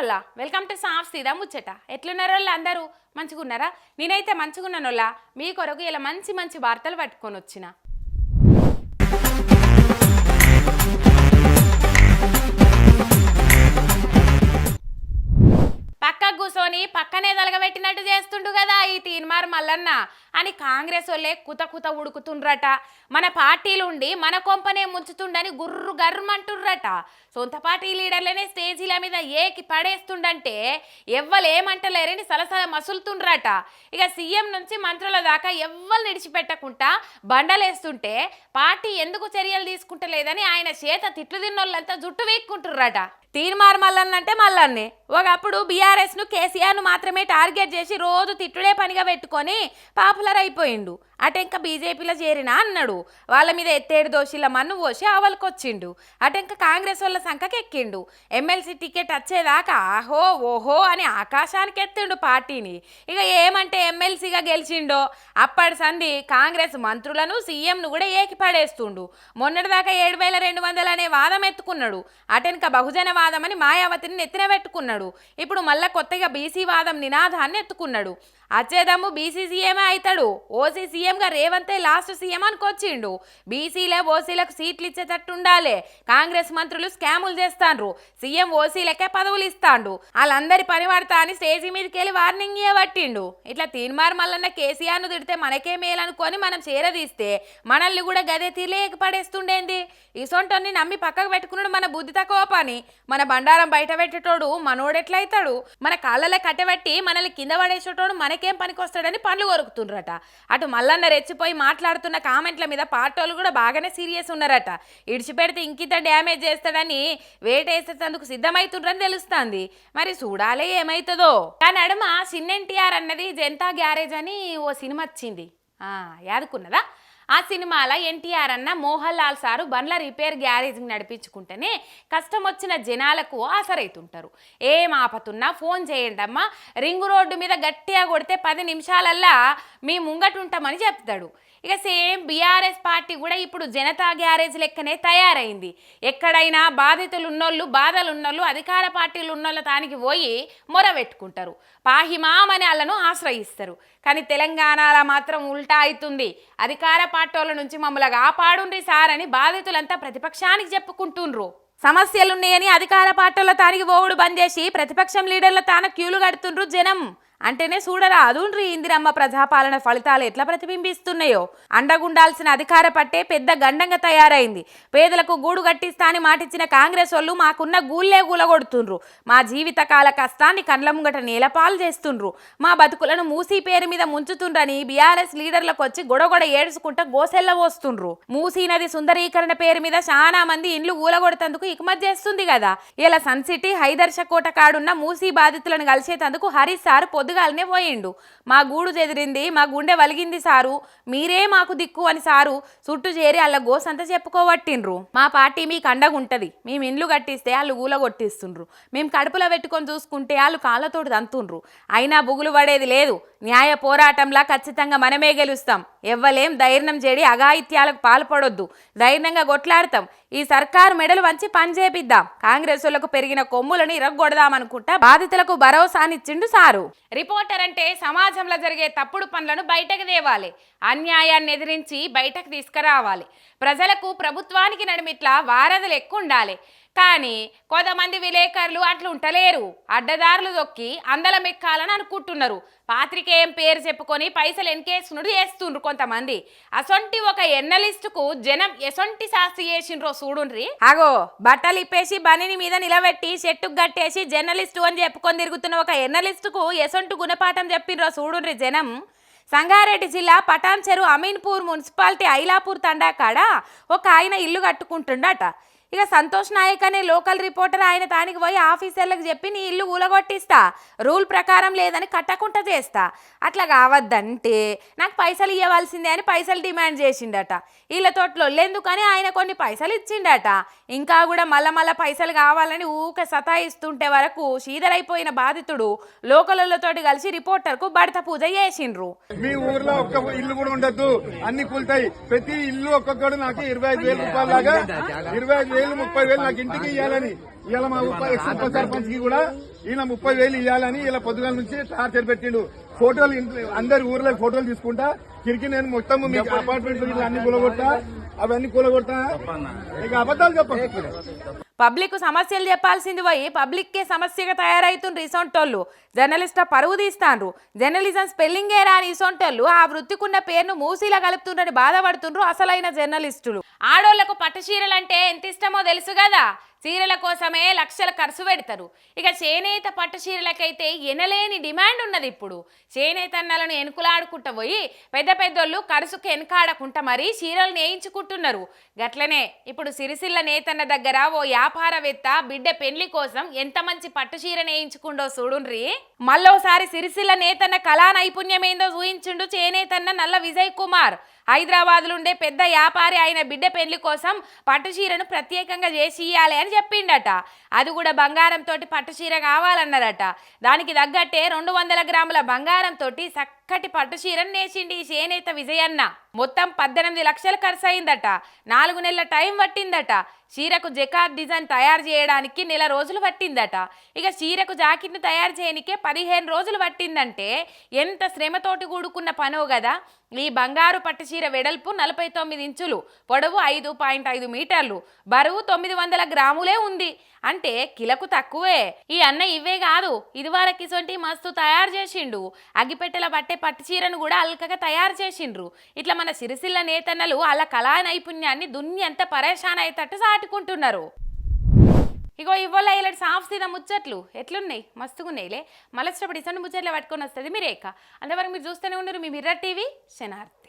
నమస్తేలల్లా welcome to సాఫ్ సీదా ముచ్చట. ఎట్లున్నారో వాళ్ళు అందరూ? మంచిగున్నారా? నేనైతే మంచిగున్నానోళ్ళ. మీ కొరకు ఇలా మంచి మంచి వార్తలు పట్టుకొని వచ్చిన పక్కకు కూర్చొని పక్కనే తలగబెట్టినట్టు చేస్తుండు కదా ఈ తీన్మార్ మల్లన్న. అని కాంగ్రెస్ వాళ్ళే కుత కుత ఉడుకుతుండ్రట. మన పార్టీలు ఉండి మన కొంపనే ముంచుతుండని గుర్రు గర్రమంటుండ్రట సొంత పార్టీ లీడర్లనే స్టేజీల మీద ఏకి పడేస్తుండంటే ఎవ్వలేమంటలేరని సలసల మసులుతుండ్రట. ఇక సీఎం నుంచి మంత్రుల దాకా ఎవ్వరు నిడిచిపెట్టకుండా బండలేస్తుంటే పార్టీ ఎందుకు చర్యలు తీసుకుంటలేదని ఆయన చేత తిట్లు తిన్నోళ్ళంతా జుట్టు వీక్కుంటుర్రట తీర్మార్ మల్లన్న అంటే మల్లన్నే. ఒకప్పుడు బీఆర్ఎస్ను కేసీఆర్ను కేసీఆర్ను మాత్రమే టార్గెట్ చేసి రోజు తిట్టుడే పనిగా పెట్టుకొని పాప పాపులర్ అయిపోయిండు. అటెంక బీజేపీలో చేరినా అన్నాడు. వాళ్ళ మీద ఎత్తేడు దోషిల మన్ను పోసి ఆవలకొచ్చిండు. ఇంకా కాంగ్రెస్ వాళ్ళ సంఖకి ఎక్కిండు ఎమ్మెల్సీ టికెట్ వచ్చేదాకా ఆహో ఓహో అని ఆకాశానికి ఎత్తిండు పార్టీని. ఇక ఏమంటే ఎమ్మెల్సీగా గెలిచిండో? అప్పటి సంధి కాంగ్రెస్ మంత్రులను సీఎంను కూడా ఏకి పడేస్తుండు మొన్నటిదాకా ఏడు వేల రెండు వందలు అనే వాదం ఎత్తుకున్నాడు. అటెనక బహుజన వాదం అని మాయావతిని నెత్తిన పెట్టుకున్నాడు. ఇప్పుడు మళ్ళా కొత్తగా బీసీ వాదం నినాదాన్ని ఎత్తుకున్నాడు. అచ్చేదమ్ము బీసీ సీఎమే అవుతాడు ఓసీ సీఎంగా రేవంతే లాస్ట్ సీఎం అనుకొచ్చిండు. బీసీలే ఓసీలకు సీట్లు ఇచ్చేటట్టు ఉండాలి కాంగ్రెస్ మంత్రులు స్కాములు చేస్తాండ్రు. సీఎం ఓసీలకే పదవులు ఇస్తాండు. వాళ్ళందరి పని పడతా అని స్టేజీ మీదకి వెళ్ళి వార్నింగ్ ఇవ్వబట్టిండు ఇట్లా తీన్మార్ మల్లన్న కేసీఆర్ను తిడితే మనకే మేలనుకొని మనం చేరదీస్తే మనల్ని కూడా గదే తీలేక పడేస్తుండేంది? ఇసొంటోని నమ్మి పక్కకు పెట్టుకున్నాడు మన బుద్ధి తక్కువ పని. మన బండారం బయట పెట్టేటోడు మనోడెట్లయితాడు? మన కాళ్ళలో కట్టబెట్టి మనల్ని కింద పడేసేటోడు మనకేం పనికొస్తాడని పనులు కొరుకుతుండ్రట. అటు మల్లన్న రెచ్చిపోయి మాట్లాడుతున్న కామెంట్ల మీద పాటోళ్ళు కూడా బాగానే సీరియస్ ఉన్నారట. ఇడిచిపెడితే ఇంకిత డ్యామేజ్ చేస్తాడని వేటేసేందుకు సిద్ధమవుతుండ్రని తెలుస్తుంది. మరి చూడాలే ఏమవుతుందో కానీ నడుమ చిన్న ఎన్టీఆర్ అన్నది జనతా గ్యారేజ్ అని ఓ సినిమా వచ్చింది. ఆ, యాదుకున్నదా? ఆ సినిమాలో ఎన్టీఆర్ అన్న మోహన్ లాల్ సారు బండ్ల రిపేర్ గ్యారేజ్ని నడిపించుకుంటేనే కష్టం వచ్చిన జనాలకు ఆసరైతుంటారు. ఏం ఆపతున్నా ఫోన్ చేయండి అమ్మా రింగ్ రోడ్డు మీద గట్టిగా కొడితే పది నిమిషాలల్లా మీ ముంగటుంటామని చెప్తాడు. ఇక సేమ్ బీఆర్ఎస్ పార్టీ కూడా ఇప్పుడు జనతా గ్యారేజ్ లెక్కనే తయారైంది. ఎక్కడైనా బాధితులు ఉన్నోళ్ళు బాధలు ఉన్నోళ్ళు అధికార పార్టీలు ఉన్నోళ్ళ తానికి పోయి మొరబెట్టుకుంటారు పాహిమామని వాళ్ళను ఆశ్రయిస్తారు. కానీ తెలంగాణలో మాత్రం ఉల్టా అవుతుంది. అధికార పార్టీల నుంచి మమ్మల్ని కాపాడుండ్రి సార్ అని బాధితులంతా ప్రతిపక్షానికి చెప్పుకుంటుండ్రు. సమస్యలున్నాయని అధికార పార్టీల తానికి పోవుడు బంద్ చేసి ప్రతిపక్షం లీడర్ల తాన క్యూలు కడుతుండ్రు జనం. అంటేనే చూడరా అదుండ్రి ఇందిరమ్మ ప్రజాపాలన ఫలితాలు ఎట్లా ప్రతిబింబిస్తున్నాయో? అండగుండాల్సిన అధికార పట్టే పెద్ద గండంగా తయారైంది. పేదలకు గూడు కట్టిస్తా అని మాటిచ్చిన కాంగ్రెస్ వాళ్ళు మాకున్న గూళ్ళే గూలగొడుతుండ్రు. మా జీవితకాల కష్టాన్ని కండ్ల ముంగట నేలపాలు చేస్తుండ్రు. మా బతుకులను మూసీ పేరు మీద ముంచుతుండ్రని బీఆర్ఎస్ లీడర్లకు వచ్చి గొడగొడ ఏడుచుకుంటా గోసెల్ల పోస్తుండ్రు. మూసీ నది సుందరీకరణ పేరు మీద చాలా మంది ఇండ్లు ఊలగొడతందుకు ఇకమత్ చేస్తుంది కదా ఇలా సన్ సిటీ కోట కాడున్న మూసీ బాధితులను కలిసేటందుకు హరీష్ సార్ పొద్దు పొద్దుగాలనే పోయిండు. మా గూడు చెదిరింది మా గుండె వలిగింది సారు. మీరే మాకు దిక్కు అని సారు చుట్టూ చేరి వాళ్ళ గోసంతా చెప్పుకోబట్టిండ్రు. మా పార్టీ మీకు అండగుంటది. మేము ఇండ్లు కట్టిస్తే వాళ్ళు ఊల కొట్టిస్తుండ్రు. మేము కడుపులో పెట్టుకొని చూసుకుంటే వాళ్ళు కాళ్ళతోటి తంతుండ్రు అయినా బుగులు పడేది లేదు. న్యాయ పోరాటంలా ఖచ్చితంగా మనమే గెలుస్తాం. ఎవ్వలేం ధైర్యం చేడి అఘాయిత్యాలకు పాల్పడొద్దు. ధైర్యంగా కొట్లాడతాం. ఈ సర్కారు మెడలు వంచి పని చేపిద్దాం. కాంగ్రెస్ వాళ్ళకు పెరిగిన కొమ్ములను ఇరగొడదామనుకుంటా బాధితులకు భరోసానిచ్చిండు సారు. రిపోర్టర్ అంటే సమాజంలో జరిగే తప్పుడు పనులను బయటకు తేవాలి అన్యాయాన్ని ఎదిరించి బయటకు తీసుకురావాలి. ప్రజలకు ప్రభుత్వానికి నడిమిట్లా వారధులు ఎక్కువ ఉండాలి. కానీ కొంతమంది విలేకరులు అట్లా ఉంటలేరు. అడ్డదారులు దొక్కి అందలం ఎక్కాలని అనుకుంటున్నారు. పాత్రికేయం పేరు చెప్పుకొని పైసలు ఎన్కేసుకున్నాడు చేస్తుండ్రు కొంతమంది. అసొంటి ఒక ఎన్నలిస్టుకు జనం ఎసొంటి శాస్తి చేసిండ్రో చూడుండ్రి. అగో బట్టలు ఇప్పేసి బనిని మీద నిలబెట్టి చెట్టుకు గట్టేసి జర్నలిస్టు అని చెప్పుకొని తిరుగుతున్న ఒక ఎన్నలిస్టుకు ఎసొంటి గుణపాఠం చెప్పిండ్రో చూడుండ్రి జనం. సంగారెడ్డి జిల్లా పటాన్ చెరు అమీన్పూర్ మున్సిపాలిటీ ఐలాపూర్ తండా కాడ ఒక ఆయన ఇల్లు కట్టుకుంటుండట. ఇక సంతోష్ నాయక్ అనే లోకల్ రిపోర్టర్ ఆయన తానికి పోయి ఆఫీసర్లకు చెప్పి నీ ఇల్లు ఊలగొట్టిస్తా రూల్ ప్రకారం లేదని కట్టకుండా చేస్తా. అట్లా కావద్దంటే నాకు పైసలు ఇవ్వవలసిందే అని పైసలు డిమాండ్ చేసిండట. వీళ్ళతో లొల్లెందుకని ఆయన కొన్ని పైసలు ఇచ్చిండట. ఇంకా కూడా మళ్ళా మళ్ళా పైసలు కావాలని ఊక సతాయిస్తుంటే వరకు శీదరైపోయిన బాధితుడు లోకలతోటి కలిసి రిపోర్టర్కు బడత పూజ చేసిండ్రు. మీ ఊర్లో ఒక్క ఇల్లు కూడా ఉండద్దు. అన్ని కూలుతాయి. ప్రతి ఇల్లు ఒక్కొక్కడు నాకు ఇరవై ఐదు వేల రూపాయల ఇరవై ఐదు వేలు ముప్పై వేలు నాకు ఇంటికి ఇవ్వాలని ఇలా మా ఉప సర్పంచ్కి కూడా ఈయన ముప్పై వేలు ఇవ్వాలని ఇలా పొద్దుగాల నుంచి టార్చర్ పెట్టిండు. ఫోటోలు అందరి ఊర్లో ఫోటోలు తీసుకుంటా. కిరికి నేను మొత్తం మీకు అపార్ట్మెంట్ అన్ని కూలగొడతా అవన్నీ కూలగొడతా ఇక అబద్ధాలు చెప్పండి పబ్లిక్ సమస్యలు చెప్పాల్సింది పోయి పబ్లిక్కే సమస్యగా తయారైతుండ్రు ఇసొంటోళ్ళు జర్నలిస్ట్ పరువు తీస్తాండ్రు. జర్నలిజం స్పెల్లింగే రాని ఇసొంటోళ్ళు ఆ వృత్తికున్న పేరును మూసీలా కలుపుతుండ్రని బాధపడుతుండ్రు అసలైన జర్నలిస్టులు. ఆడోళ్ళకు పట్టు చీరలంటే ఎంత ఇష్టమో తెలుసు కదా? చీరల కోసమే లక్షలు ఖర్చు పెడతారు. ఇక చేనేత పట్టు చీరలకైతే ఎనలేని డిమాండ్ ఉన్నది ఇప్పుడు. చేనేత అన్నలను పోయి పెద్ద పెద్దోళ్ళు ఖర్చుకు వెనకాడకుంటా మరీ చీరలు నేయించుకుంటున్నారు. గట్లనే ఇప్పుడు సిరిసిల్ల నేతన్న దగ్గర ఓ వ్యాపారవేత్త బిడ్డ పెళ్ళి కోసం ఎంత మంచి పట్టు చీర నేయించుకుండో చూడుండ్రి. మళ్ళోసారి సిరిసిల్ల నేతన్న కళా నైపుణ్యమేందో చూయించుండు చేనేతన్న నల్ల విజయ్ కుమార్. హైదరాబాద్లో ఉండే పెద్ద వ్యాపారి అయిన బిడ్డ పెళ్ళి కోసం పట్టు చీరను ప్రత్యేకంగా చేసి ఇయ్యాలి అని చెప్పిండట. అది కూడా బంగారంతో పట్టు చీర కావాలన్నారట దానికి తగ్గట్టే రెండు వందల గ్రాముల బంగారంతో చక్కటి పట్టు చీరను నేసిండి ఈ చేనేత విజయన్న. మొత్తం పద్దెనిమిది లక్షలు ఖర్చు అయిందట నాలుగు నెలల టైం పట్టిందట. చీరకు జకాత్ డిజైన్ తయారు చేయడానికి నెల రోజులు పట్టిందట. ఇక చీరకు జాకెట్ను తయారు చేయనికే పదిహేను రోజులు పట్టిందంటే ఎంత శ్రమతోటి కూడుకున్న పనో కదా ఈ బంగారు పట్టు చీర వెడల్పు నలభై తొమ్మిది ఇంచులు పొడవు ఐదు పాయింట్ ఐదు మీటర్లు బరువు తొమ్మిది వందల గ్రాములే ఉంది. అంటే కిలకు తక్కువే. ఈ అన్న ఇవే కాదు. ఇదివరకు ఇసొంటి మస్తు తయారు చేసిండు. అగ్గిపెట్టెల పట్టే పట్టు చీరను కూడా అల్కగా తయారు చేసిండ్రు. ఇట్లా మన సిరిసిల్ల నేతన్నలు అలా కళా నైపుణ్యాన్ని దున్ని ఎంత పరేషాన్ అయ్యేటట్టు సాటుకుంటున్నారు. ఇగో ఇవ్వాల ఇలాంటి సాఫ్ సీదా ముచ్చట్లు ఎట్లున్నాయి? మస్తుగున్నాయిలే. మళ్ళీ ఇష్టపడి ఇసండి ముచ్చట్లు పట్టుకొని వస్తుంది మీరేక అంతవరకు మీరు చూస్తూనే ఉన్నారు మీ మిర్రర్ టీవీ శనార్థ్